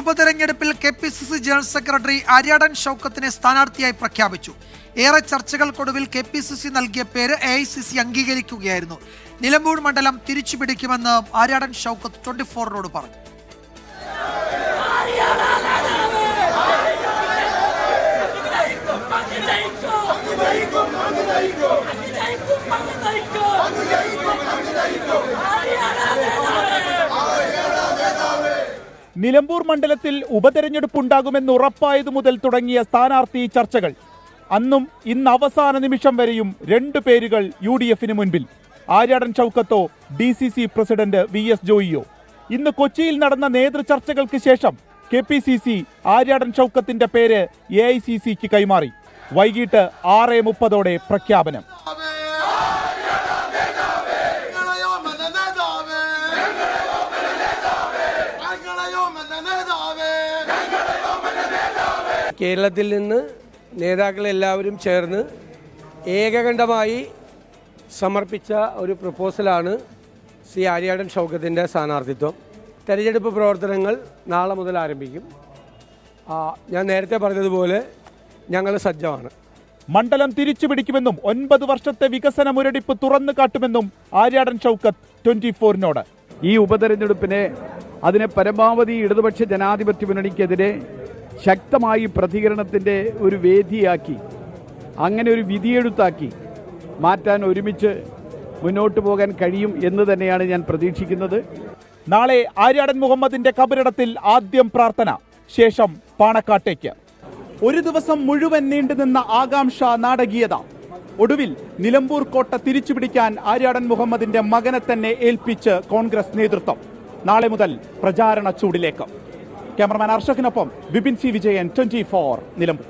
ഉപതെരഞ്ഞെടുപ്പിൽ K P C C general secretary Aryadan ഷൗക്കത്തിനെ സ്ഥാനാർത്ഥിയായി പ്രഖ്യാപിച്ചു. ഏറെ ചർച്ചകൾക്കൊടുവിൽ കെ പി സി സി നൽകിയ പേര് എ ഐ സി സി അംഗീകരിക്കുകയായിരുന്നു. നിലമ്പൂർ മണ്ഡലം തിരിച്ചുപിടിക്കുമെന്ന് ആര്യാടൻ ഷൗക്കത്ത് ട്വന്റി ഫോറിനോട് പറഞ്ഞു നിലമ്പൂർ മണ്ഡലത്തിൽ ഉപതെരഞ്ഞെടുപ്പ് ഉണ്ടാകുമെന്ന് ഉറപ്പായതു മുതൽ തുടങ്ങിയ സ്ഥാനാർത്ഥി ചർച്ചകൾ. അന്നും ഇന്ന് അവസാന നിമിഷം വരെയും രണ്ടു പേരുകൾ യു ഡി എഫിന് മുൻപിൽ. Aryadan ചൌക്കത്തോ D C C president V S ജോയിയോ. ഇന്ന് കൊച്ചിയിൽ നടന്ന നേതൃചർച്ചകൾക്ക് ശേഷം K P C C Aryadan ചൌക്കത്തിന്റെ പേര് എ ഐ സി സിക്ക് കൈമാറി. വൈകിട്ട് ആറ് മുപ്പതോടെ പ്രഖ്യാപനം. കേരളത്തിൽ നിന്ന് നേതാക്കളെല്ലാവരും ചേർന്ന് ഏകകണ്ഠമായി സമർപ്പിച്ച ഒരു പ്രപ്പോസലാണ് സി ആര്യാടൻ ഷൗക്കത്തിന്റെ സ്ഥാനാർത്ഥിത്വം. തെരഞ്ഞെടുപ്പ് പ്രവർത്തനങ്ങൾ നാളെ മുതൽ ആരംഭിക്കും. ഞാൻ നേരത്തെ പറഞ്ഞതുപോലെ ഞങ്ങൾ സജ്ജമാണ്. മണ്ഡലം തിരിച്ചുപിടിക്കുമെന്നും ഒൻപത് വർഷത്തെ വികസന മുരടിപ്പ് തുറന്നു കാട്ടുമെന്നും ആര്യാടൻ ഷൗക്കത്ത് ട്വന്റി ഫോറിനോട് ഈ ഉപതെരഞ്ഞെടുപ്പിനെ അതിനെ പരമാവധി ഇടതുപക്ഷ ജനാധിപത്യ മുന്നണിക്കെതിരെ ശക്തമായി പ്രതികരണത്തിന്റെ ഒരു വേദിയാക്കി അങ്ങനെ ഒരു വിധിയെഴുത്താക്കി മാറ്റാൻ ഒരുമിച്ച് മുന്നോട്ട് പോകാൻ കഴിയും എന്ന് തന്നെയാണ് ഞാൻ പ്രതീക്ഷിക്കുന്നത്. നാളെ ആര്യാടൻ മുഹമ്മദിന്റെ കബറിടത്തിൽ ആദ്യം പ്രാർത്ഥന ശേഷം പാണക്കാട്ടേക്ക്. ഒരു ദിവസം മുഴുവൻ നീണ്ടുനിന്ന ആകാംക്ഷ നാടകീയത. ഒടുവിൽ നിലമ്പൂർ കോട്ട തിരിച്ചുപിടിക്കാൻ ആര്യാടൻ മുഹമ്മദിന്റെ മകനെ തന്നെ ഏൽപ്പിച്ച് കോൺഗ്രസ് നേതൃത്വം. നാളെ മുതൽ പ്രചാരണ ചൂടിലേക്ക്. ക്യാമറമാൻ അർഷഖിനൊപ്പം ബിപിൻ സി വിജയൻ ട്വന്റി നിലമ്പൂർ.